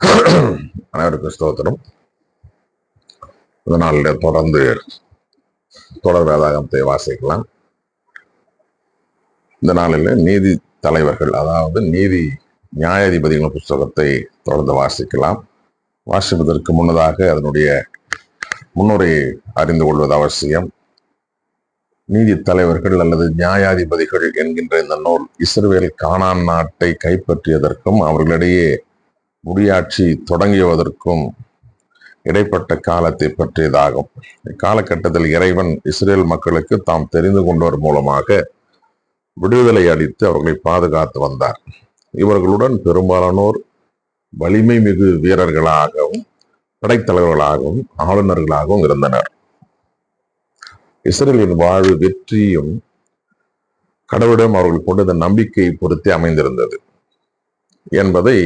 அனைவருக்கும் ஸ்தோத்திரம். இந்த நாளில் தொடர்ந்து தொடர் வேதாகத்தை வாசிக்கலாம். இந்த நாளில் நீதி தலைவர்கள் அதாவது நீதி நியாயாதிபதிகள் புஸ்தகத்தை தொடர்ந்து வாசிக்கலாம். வாசிப்பதற்கு முன்னதாக அதனுடைய முன்னுரையை அறிந்து கொள்வது அவசியம். நீதி தலைவர்கள் அல்லது நியாயாதிபதிகள் என்கின்ற இந்த நூல் இஸ்ரேல் காணான் நாட்டை கைப்பற்றியதற்கும் அவர்களிடையே முடியாட்சி தொடங்கியதற்கும் இடைப்பட்ட காலத்தை பற்றியதாகும். இக்காலகட்டத்தில் இறைவன் இஸ்ரேல் மக்களுக்கு தாம் தெரிந்து கொண்டவர் மூலமாக விடுதலை அளித்து அவர்களை பாதுகாத்து வந்தார். இவர்களுடன் பெரும்பாலானோர் வலிமை மிகு வீரர்களாகவும் படைத்தலைவர்களாகவும் ஆளுநர்களாகவும் இருந்தனர். இஸ்ரேலின் வாழ்வு வெற்றியும் கடவுளிடம் அவர்கள் கொண்டது நம்பிக்கை பொறுத்தே அமைந்திருந்தது என்பதை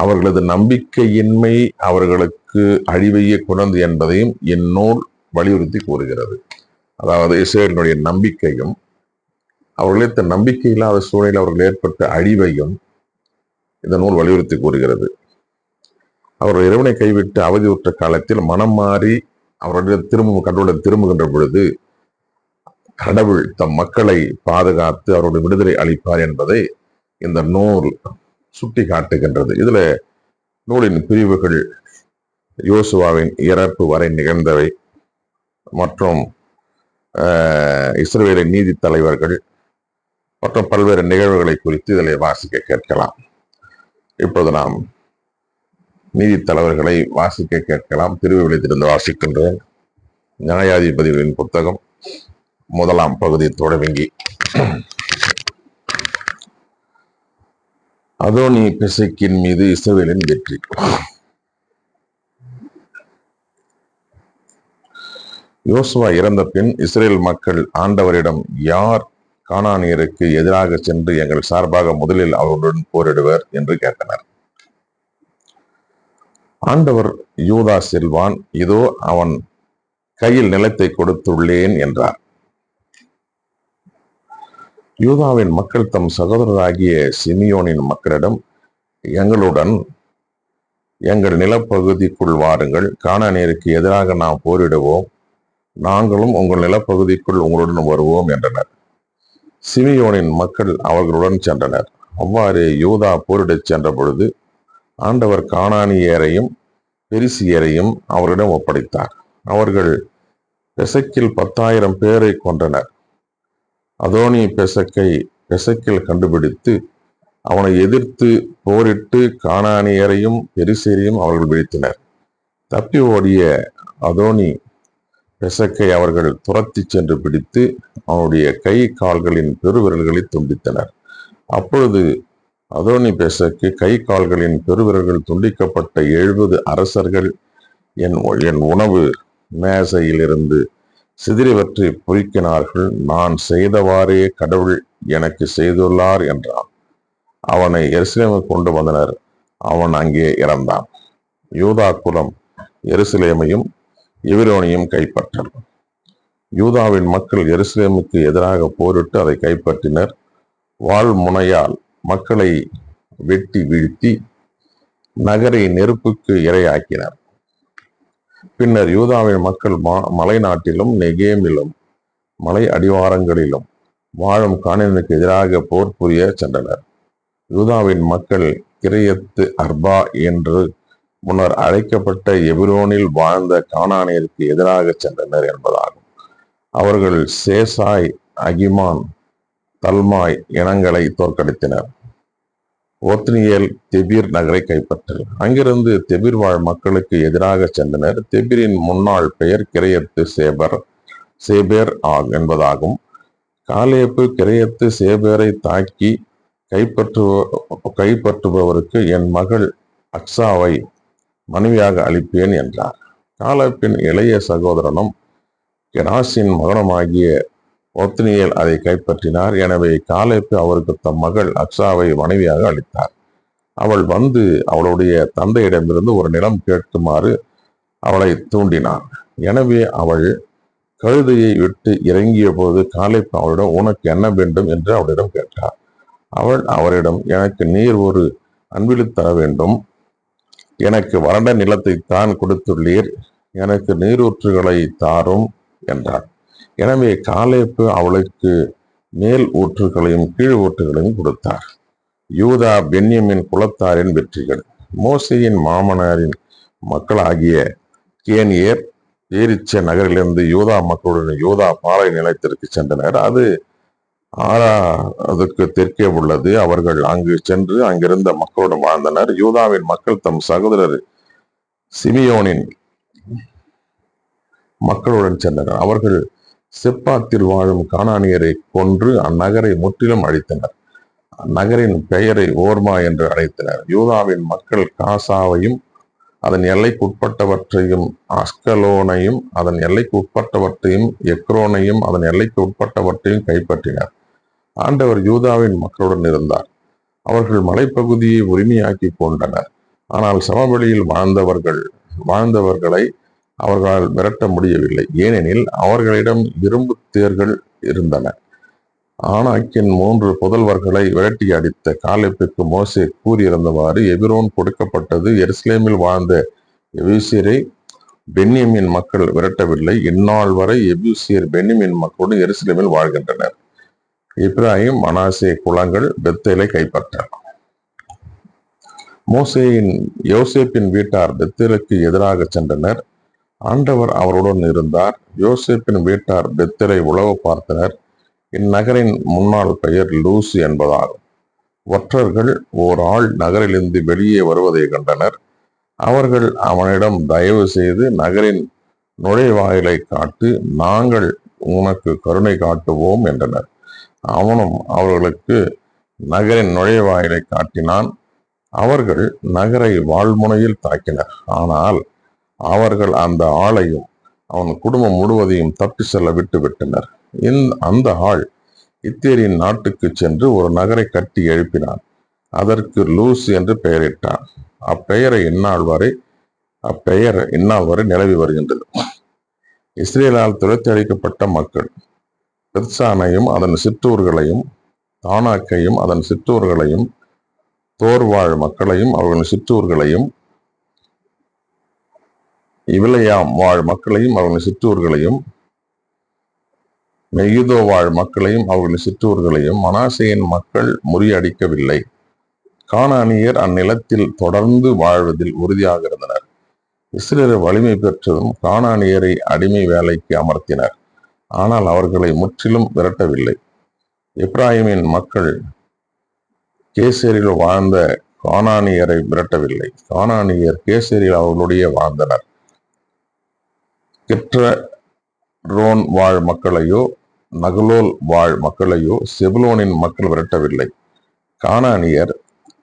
அவர்களது நம்பிக்கையின்மை அவர்களுக்கு அழிவையே கொண்டது என்பதையும் இந்நூல் வலியுறுத்தி கூறுகிறது. அதாவது இஸ்ரேலினுடைய நம்பிக்கையும் அவர்களுக்கு நம்பிக்கை இல்லாத சூழலில் அவர்கள் ஏற்பட்ட அழிவையும் இந்த நூல் வலியுறுத்தி கூறுகிறது. அவர்கள் இறைவனை கைவிட்டு அவதியுற்ற காலத்தில் மனம் மாறி அவருடைய திரும்ப கடவுளை திரும்புகின்ற பொழுது கடவுள் தம் மக்களை பாதுகாத்து அவருடைய விடுதலை அளிப்பார் என்பதை இந்த நூல் சுட்டி காட்டுகின்றது. இதுல நூலின் பிரிவுகள் யோசுவாவின் இறப்பு வரை நிகழ்ந்தவை. மற்றும் இஸ்ரேலின் நீதி தலைவர்கள் மற்றும் பல்வேறு நிகழ்வுகளை குறித்து இதில் வாசிக்க கேட்கலாம். இப்போது நாம் நீதி தலைவர்களை வாசிக்க கேட்கலாம். திருவிழித்திருந்து வாசிக்கின்றேன் நியாயாதிபதிகளின் புத்தகம் முதலாம் பகுதி தொடங்கி அதோனி பிசைக்கின் மீது இஸ்ரவேலின் வெற்றி. யோசுவா இறந்த பின் இஸ்ரேல் மக்கள் ஆண்டவரிடம் யார் காணானியருக்கு எதிராக சென்று எங்கள் சார்பாக முதலில் அவர்களுடன் போரிடுவர்? என்று கேட்டனர். ஆண்டவர் யூதா செல்வான் இதோ அவன் கையில் நிலத்தை கொடுத்துள்ளேன் என்றார். யூதாவின் மக்கள் தம் சகோதரராகிய சிமியோனின் மக்களிடம் எங்களுடன் எங்கள் நிலப்பகுதிக்குள் வாருங்கள். கானானியருக்கு எதிராக நாம் போரிடுவோம். நாங்களும் உங்கள் நிலப்பகுதிக்குள் உங்களுடன் வருவோம் என்றனர். சிமியோனின் மக்கள் அவர்களுடன் சென்றனர். அவ்வாறு யூதா போரிடச் சென்ற பொழுது ஆண்டவர் காணானியரையும் பெரிசியரையும் அவரிடம் ஒப்படைத்தார். அவர்கள் பெசக்கில் பத்தாயிரம் பேரை கொன்றனர். அதோனி பெசக்கை பெசக்கில் கண்டுபிடித்து அவனை எதிர்த்து போரிட்டு காணானியரையும் பெரிசேரையும் அவர்கள் வீழ்த்தினர் தப்பி ஓடிய அதோனி பெசக்கை அவர்கள் துரத்திச் சென்று பிடித்து அவனுடைய கை கால்களின் பெருவிரல்களை துண்டித்தனர். அப்பொழுது அதோனி பெசக்கு கை கால்களின் பெருவிரல்கள் துண்டிக்கப்பட்ட எழுபது அரசர்கள் என் என் உணவு மேசையிலிருந்து சிதறிவற்றை பொறிக்கினார்கள். நான் செய்தவாறே கடவுள் எனக்கு செய்துள்ளார் என்றான். அவனை எருசலேமுக்கு கொண்டு வந்தனர். அவன் அங்கே இறந்தான். யூதா குலம் எருசலேமையும் எவிரோனையும் கைப்பற்றனர் யூதாவின் மக்கள் எருசலேமுக்கு எதிராக போரிட்டு அதை கைப்பற்றினர். வாள் முனையால் மக்களை வெட்டி வீழ்த்தி நகரை நெருப்புக்கு இரையாக்கினர். பின்னர் யூதாவின் மக்கள் மா- மலைநாட்டிலும் நெகேமிலும் மலை அடிவாரங்களிலும் வாழும் காணினுக்கு எதிராக போர் புரிய சென்றனர். யூதாவின் மக்கள் கிரையத்து அர்பா என்று முன்னர் அழைக்கப்பட்ட எபிரோனில் வாழ்ந்த கானானியருக்கு எதிராக சென்றனர் என்பதாகும். அவர்கள் சேசாய் அகிமான் தல்மாய் இனங்களை தோற்கடித்தனர். ஓத்னியேல் தெபீர் நகரை கைப்பற்றல் அங்கிருந்து தெபீர் வாழ் மக்களுக்கு எதிராக சென்றனர். தெபீரின் முன்னாள் பெயர் கிரையத்து சேபர் சேபேர் ஆக் என்பதாகும். காலேப்பு கிரையத்து சேபேரை தாக்கி கைப்பற்றுவ கைப்பற்றுபவருக்கு என் மகள் அக்ஸாவை மனைவியாக அளிப்பேன் என்றார். காலேப்பின் இளைய சகோதரனும் கெனாசின் மகனமாகிய ஒத்னியல் அதை கைப்பற்றினார். எனவே காலேப்பு அவருக்கு தம் மகள் அக்ஸாவை மனைவியாக அளித்தார். அவள் வந்து அவளுடைய தந்தையிடமிருந்து ஒரு நிலம் கேட்குமாறு அவளை தூண்டினார் எனவே அவள் கழுதையை விட்டு இறங்கிய போது காலேப்பு அவளிடம் உனக்கு என்ன வேண்டும்? என்று அவளிடம் கேட்டார் அவள் அவரிடம் எனக்கு நீர் ஒரு அன்பில் தர வேண்டும். எனக்கு வறண்ட நிலத்தை தான் கொடுத்துள்ளீர். எனக்கு நீரூற்றுகளை தாரும் என்றார் எனவே காலேப்பு அவளுக்கு மேல் ஊற்றுகளையும் கீழ் ஊற்றுகளையும் கொடுத்தார். யூதா பென்யமின் குலத்தாரின் வெற்றிகள். மோசையின் மாமனாரின் மக்களாகிய கேனியர் ஏரிச்ச நகரிலிருந்து யூதா மக்களுடன் யூதா பாறை நிலையத்திற்கு சென்றனர். அது ஆறா அதுக்கு தெற்கே உள்ளது. அவர்கள் அங்கு சென்று அங்கிருந்த மக்களுடன் வாழ்ந்தனர். யூதாவின் மக்கள் தம் சகோதரர் சிமியோனின் மக்களுடன் சென்றனர். அவர்கள் செப்பாத்தில் வாழும் கானானியரை கொன்று அந்நகரை முற்றிலும் அழித்தனர். அந்நகரின் பெயரை ஓர்மா என்று அழைத்தனர். யூதாவின் மக்கள் காசாவையும் அதன் எல்லைக்கு உட்பட்டவற்றையும் அஸ்கலோனையும் அதன் எல்லைக்கு உட்பட்டவற்றையும் எக்ரோனையும் அதன் எல்லைக்கு உட்பட்டவற்றையும் கைப்பற்றினர். ஆண்டவர் யூதாவின் மக்களுடன் இருந்தார். அவர்கள் மலைப்பகுதியை உரிமையாக்கி கொண்டனர். ஆனால் சமவெளியில் வாழ்ந்தவர்கள் வாழ்ந்தவர்களை அவர்களால் விரட்ட முடியவில்லை. ஏனெனில் அவர்களிடம் இரும்பு தேர்கள் இருந்தன. ஆனாக்கின் மூன்று புதல்வர்களை விரட்டி அடித்த காலிப்புக்கு மோசே கூறியிருந்தவாறு எபிரோன் கொடுக்கப்பட்டது எருசலேமில் வாழ்ந்த எபிசியரை பென்னியமின் மக்கள் விரட்டவில்லை. இந்நாள் வரை எபிசியர் பென்னியமின் மக்களுடன் எருசலேமில் வாழ்கின்றனர். இப்ராஹிம் மனாசே குளங்கள் பெத்தேலை கைப்பற்றார் மோசேயின் யோசேப்பின் வீட்டார் பெத்தேலுக்கு எதிராக சென்றனர். ஆண்டவர் அவருடன் இருந்தார். யோசேப்பின் வீட்டார் பெத்தரை உளவு பார்த்தனர். இந்நகரின் முன்னாள் பெயர் லூசு என்பதாகும். ஒற்றர்கள் ஓர் ஆள் நகரிலிருந்து வெளியே வருவதை கண்டனர். அவர்கள் அவனிடம் தயவு செய்து நகரின் நுழைவாயிலை காட்டு நாங்கள் உனக்கு கருணை காட்டுவோம் என்றனர். அவனும் அவர்களுக்கு நகரின் நுழைவாயிலை காட்டினான். அவர்கள் நகரை வாழ்முனையில் தாக்கினர். ஆனால் அவர்கள் அந்த ஆளையும் அவன் குடும்பம் முழுவதையும் தப்பி செல்ல விட்டு விட்டனர். இந்த அந்த ஆள் இத்தேரியின் நாட்டுக்கு சென்று ஒரு நகரை கட்டி எழுப்பினான். அதற்கு லூஸ் என்று பெயரிட்டான். அப்பெயரை இந்நாள் வரை அப்பெயர் இந்நாள் வரை நிலவி வருகின்றது. இஸ்ரேலால் துரத்தி அளிக்கப்பட்ட மக்கள் பெர்சானையும் அதன் சிற்றூர்களையும் தானாக்கையும் அதன் சிற்றூர்களையும் தோர்வாழ் மக்களையும் அவர்களின் சிற்றூர்களையும் இவிலையாம் வாழ் மக்களையும் அவர்களின் சிற்றூர்களையும் மெய்யுதோ வாழ் மக்களையும் அவர்களின் சிற்றூர்களையும் மனாசையின் மக்கள் முறியடிக்கவில்லை. காணானியர் அந்நிலத்தில் தொடர்ந்து வாழ்வதில் உறுதியாக இருந்தனர். இஸ்ரேல் வலிமை பெற்றதும் காணானியரை அடிமை வேலைக்கு அமர்த்தினர். ஆனால் அவர்களை முற்றிலும் விரட்டவில்லை. இப்ராஹிமின் மக்கள் கேசேரியில் வாழ்ந்த காணானியரை விரட்டவில்லை. காணானியர் கேசரியில் அவர்களுடைய வாழ்ந்தனர். கெற்ற ரோன் வாழ் மக்களையோ நகலோல் வாழ் மக்களையோ செபுலோனின் மக்கள் விரட்டவில்லை. கானானியர்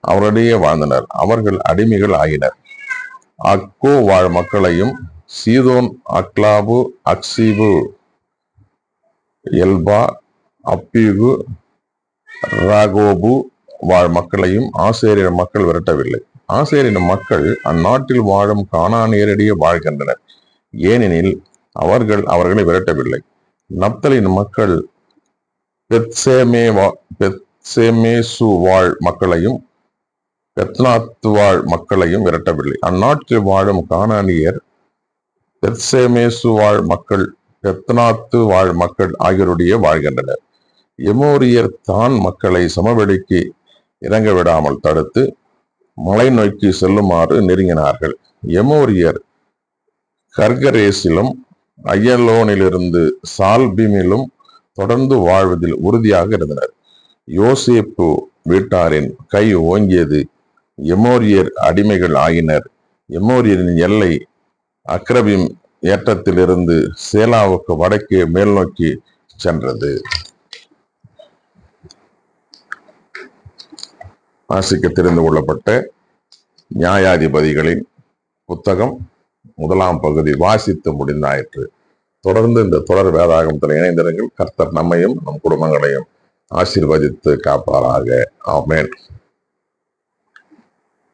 அவரிடையே வாழ்ந்தனர். அவர்கள் அடிமைகள் ஆயினர் அக்கோ வாழ் மக்களையும் சீதோன் அக்லாபு அக்சீபு எல்பா அப்பீகு ராகோபு வாழ் மக்களையும் ஆசேரியர் மக்கள் விரட்டவில்லை. ஆசேரின் மக்கள் அந்நாட்டில் வாழும் கானானியரிடையே வாழ்கின்றனர். ஏனெனில் அவர்கள் அவர்களை விரட்டவில்லை. நப்தலின் மக்கள் பெத்சேமே வா- பெத்சேமேசு வாழ் மக்களையும் பெத்னாத்து வாழ் மக்களையும் விரட்டவில்லை. அந்நாட்டில் வாழும் கானானியர் பெத்சேமேசு வாழ் மக்கள் பெத்னாத்து வாழ் மக்கள் ஆகியோருடைய வாழ்கின்றனர். எமோரியர் தான் மக்களை சமவெளிக்கு இறங்க விடாமல் தடுத்து மலை நோக்கி செல்லுமாறு நெருங்கினார்கள். எமோரியர் கர்கரேசிலும் அயலோனிலிருந்து சால்பிமிலும் தொடர்ந்து வாழ்வதில் உறுதியாக இருந்தனர். யோசேப்பு வீட்டாரின் கை ஓங்கியது. எமோரியர் அடிமைகள் ஆகினர் எமோரியரின் எல்லை அக்ரபிம் ஏற்றத்திலிருந்து சேலாவுக்கு வடக்கே மேல் நோக்கி சென்றது. வாசிக்க தெரிந்து கொள்ளப்பட்ட நியாயாதிபதிகளின் புத்தகம் முதலாம் பகுதி வாசித்து முடிந்தாயிற்று. தொடர்ந்து இந்த தொடர் வேதாகமத்தில் இணைந்திருங்கள். கர்த்தர் நம்மையும் நம் குடும்பங்களையும் ஆசீர்வதித்து காப்பாராக. ஆமேன்.